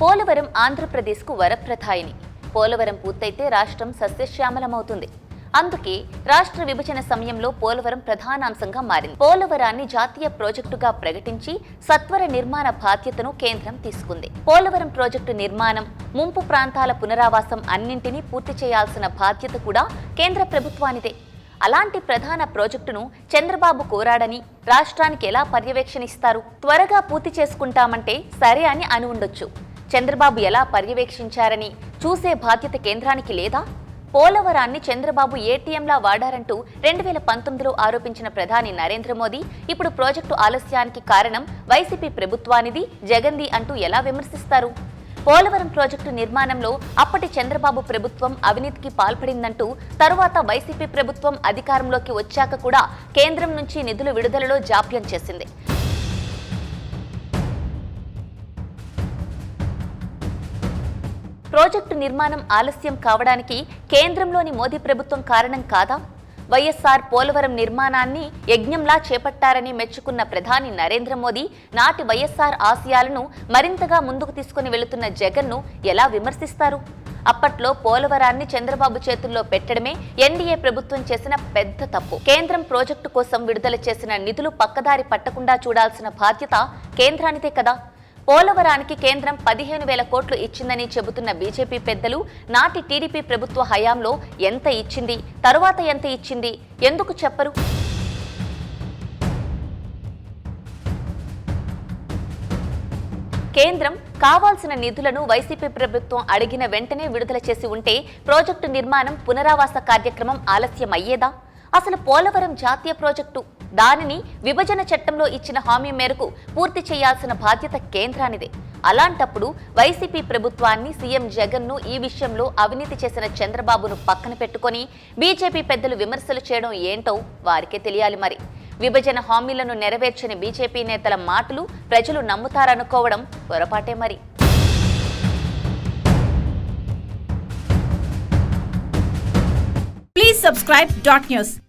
పోలవరం ఆంధ్రప్రదేశ్కు వరప్రధాయిని. పోలవరం పూర్తయితే రాష్ట్రం సస్యశ్యామలమవుతుంది. అందుకే రాష్ట్ర విభజన సమయంలో పోలవరం ప్రధానాంశంగా మారింది. పోలవరాన్ని జాతీయ ప్రాజెక్టుగా ప్రకటించి సత్వర నిర్మాణ బాధ్యతను కేంద్రం తీసుకుంది. పోలవరం ప్రాజెక్టు నిర్మాణం ముంపు ప్రాంతాల పునరావాసం అన్నింటినీ పూర్తి చేయాల్సిన బాధ్యత కూడా కేంద్ర ప్రభుత్వానిదే. అలాంటి ప్రధాన ప్రాజెక్టును చంద్రబాబు కోరాడని రాష్ట్రానికి ఎలా పర్యవేక్షణిస్తారు? త్వరగా పూర్తి చేసుకుంటామంటే సరే అని అని ఉండొచ్చు చంద్రబాబు ఎలా పర్యవేక్షించారని చూసే బాధ్యత కేంద్రానికి లేదా? పోలవరాన్ని చంద్రబాబు ఏటీఎంలా వాడారంటూ రెండు వేల పంతొమ్మిదిలో ఆరోపించిన ప్రధాని నరేంద్ర మోదీ ఇప్పుడు ప్రాజెక్టు ఆలస్యానికి కారణం వైసీపీ ప్రభుత్వానిది జగన్ది అంటూ ఎలా విమర్శిస్తారు? పోలవరం ప్రాజెక్టు నిర్మాణంలో అప్పటి చంద్రబాబు ప్రభుత్వం అవినీతికి పాల్పడిందంటూ తరువాత వైసీపీ ప్రభుత్వం అధికారంలోకి వచ్చాక కూడా కేంద్రం నుంచి నిధుల విడుదలలో జాప్యం చేసింది. ప్రాజెక్టు నిర్మాణం ఆలస్యం కావడానికి కేంద్రంలోని మోదీ ప్రభుత్వం కారణం కాదా? వైఎస్ఆర్ పోలవరం నిర్మాణాన్ని యజ్ఞంలా చేపట్టారని మెచ్చుకున్న ప్రధాని నరేంద్ర మోదీ నాటి వైఎస్ఆర్ ఆశయాలను మరింతగా ముందుకు తీసుకుని వెళుతున్న జగన్ను ఎలా విమర్శిస్తారు? అప్పట్లో పోలవరాన్ని చంద్రబాబు చేతుల్లో పెట్టడమే ఎన్డీఏ ప్రభుత్వం చేసిన పెద్ద తప్పు. కేంద్రం ప్రాజెక్టు కోసం విడుదల చేసిన నిధులు పక్కదారి పట్టకుండా చూడాల్సిన బాధ్యత కేంద్రానిదే కదా? పోలవరానికి కేంద్రం పదిహేను వేల కోట్లు ఇచ్చిందని చెబుతున్న బీజేపీ పెద్దలు నాటి టీడీపీ ప్రభుత్వ హయాంలో ఎంత ఇచ్చింది తరువాత ఎంత ఇచ్చింది ఎందుకు చెప్పరు? కేంద్రం కావాల్సిన నిధులను వైసీపీ ప్రభుత్వం అడిగిన వెంటనే విడుదల చేసి ఉంటే ప్రాజెక్టు నిర్మాణం పునరావాస కార్యక్రమం ఆలస్యం అయ్యేదా అసలు పోలవరం జాతీయ ప్రాజెక్టు. దానిని విభజన చట్టంలో ఇచ్చిన హామీ మేరకు పూర్తి చేయాల్సిన బాధ్యత కేంద్రానిదే. అలాంటప్పుడు వైసీపీ ప్రభుత్వాన్ని సీఎం జగన్ను ఈ విషయంలో అవినీతి చేసిన చంద్రబాబును పక్కన పెట్టుకొని బీజేపీ పెద్దలు విమర్శలు చేయడం ఏంటో వారికే తెలియాలి మరి. విభజన హామీలను నెరవేర్చని బీజేపీ నేతల మాటలు ప్రజలు నమ్ముతారనుకోవడం పొరపాటే మరి. Subscribe Dot News.